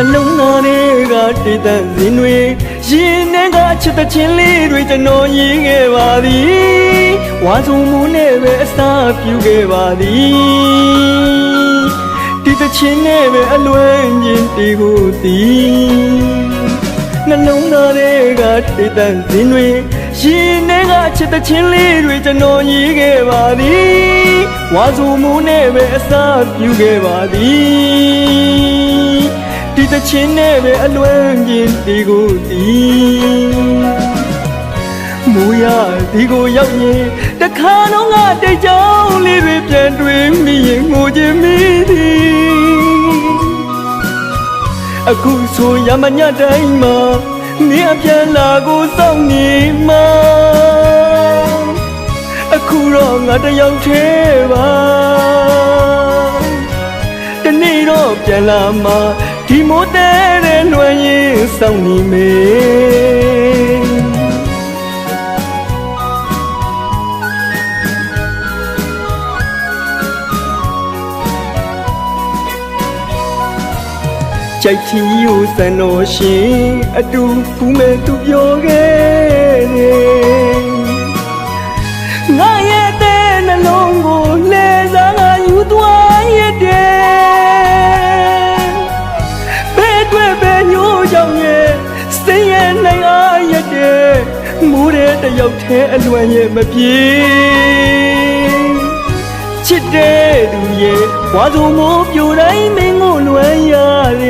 နှလုံးသားတွေကတည်တံ့စင်တွေရင်ထဲကချစ်တဲ့ချင်းလေးတွေကျွန်တော်ရင်းခဲ့ပါသည်ဝါစုံမှုနဲ့ပဲအစာပြုခဲ့ပါသည်ဒီတဲ့ချင်းနဲ့ပဲအလွယ်ချင်းတီကိုတည်နှလုံးသားတွေကတည်တံ့စင်တွေရင်ထဲကချစ်တဲ့ချင်းလေးတွေကျွန်တော်ရင်းခဲ့ပါသည်ဝါစုံမှုနဲ့ပဲအစာပြုခဲ့ပါသည် ဒီတချင်းနဲ့ပဲအလွမ်းကျင်ဒီကိုတီးမူရဒီကိုရောက်ရင်တခါတော့ငါတိတ်ကြောင်လေးတွေပြန်တွေ့မိရင်ငိုချင်မိသည်အခုဆိုရမညတိုင်းမှာမင်းအပြန်လာကိုစောင့်နေမှာအခုတော့ငါတယောက်သေးပါတနေ့တော့ပြန်လာမှာ ဒီမိုးတဲတဲ့လွှမ်းရင်စောင့်နေမေကြိုက်ချီကိုစံတော်ရှင်အတူကူမဲ့သူပြောခဲ့တယ် မူတဲ့တယောက်တည်းအလွန်ရဲ့မပြေချစ်တဲ့သူရဲ့ဝါစုံမိုးပြိုတိုင်းမင်းကိုလွမ်းရတယ်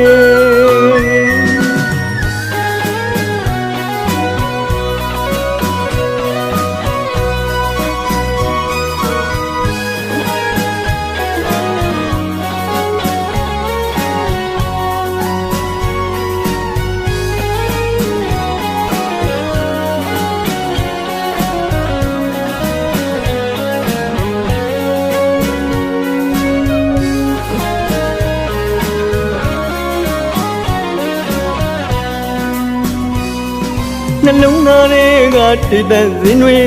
နှလုံးသားတွေကတည်တံ့စင်တွေ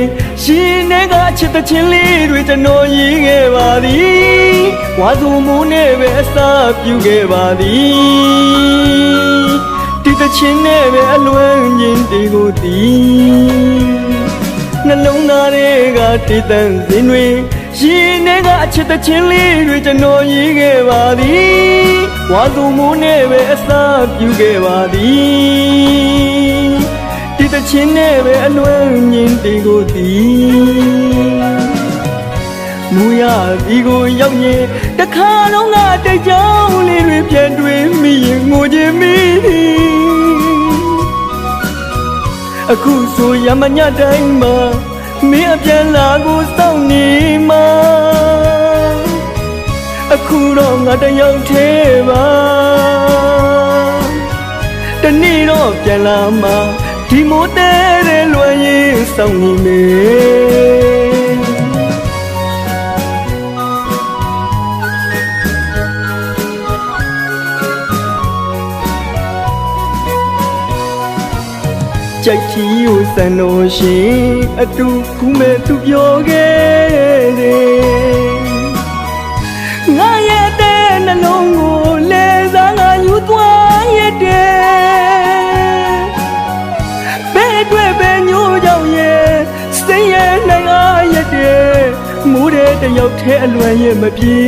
ရှင်တွေကချစ်တဲ့ချင်းလေးတွေကျွန်တော်ရည်ခဲ့ပါသည်ဝါစုံမိုးနဲ့ပဲအစာပြုခဲ့ပါသည်ဒီတဲ့ချင်းနဲ့ပဲအလွမ်းချင်းတီကိုတည်နှလုံးသားတွေကတည်တံ့စင်တွေရှင်တွေကချစ်တဲ့ချင်းလေးတွေကျွန်တော်ရည်ခဲ့ပါသည်ဝါစုံမိုးနဲ့ပဲအစာပြုခဲ့ပါသည်ဒီတ ချင်းနဲ့ပဲအလွမ်းမြင်တီကိုတီးမူရဒီကိုရောက်ရင်တခါတော့ငါတိတ်ကြောင်လေးတွေပြန်တွေ့မိရင်ငိုချင်မိသည်အခုဆိုရမညတိုင်းမှာမင်းအပြန်လာကိုစောင့်နေမှာအခုတော့ငါတယောက်သေးပါတနေ့တော့ပြန်လာမှာ ဒီမိုးတဲတဲ့လွယ်ရင်စောင့်နေမေကြိုက်ချီကိုစံတော်ရှင်အတူကူမဲ့သူပြောခဲ့တယ် တဲ့တယောက်တည်းအလွန်ရဲ့မပြေ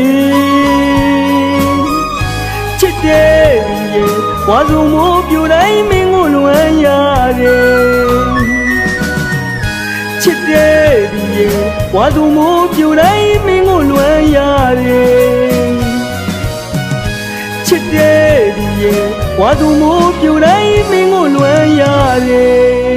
ချစ်တဲ့သူရဲ့ဝါစုံမိုးပြူတိုင်းမင်းကိုလွမ်းရတယ်ချစ်တဲ့သူရဲ့ဝါသူမိုးပြူတိုင်းမင်းကိုလွမ်းရတယ်ချစ်တဲ့သူရဲ့ဝါသူမိုးပြူတိုင်းမင်းကိုလွမ်းရတယ်